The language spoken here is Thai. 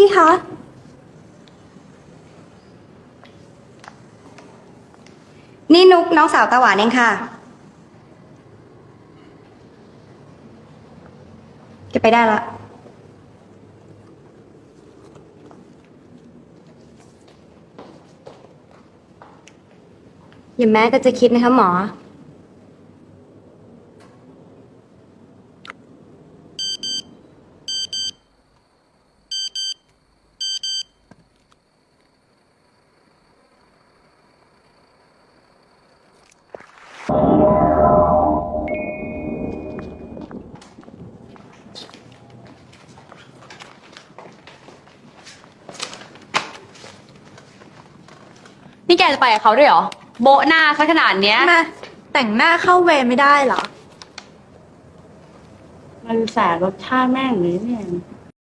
พี่คะ นี่นุกน้องสาวตาหวานเองค่ะ จะไปได้ละอย่าแม้แต่จะคิดนะคะหมอ นี่แกจะไปกับเขาด้วยเหรอ โบะหน้าซะขนาดเนี้ย มาแต่งหน้าเข้าเวรไม่ได้เหรอ มันสารรสชาติแม่งเลยเนี่ย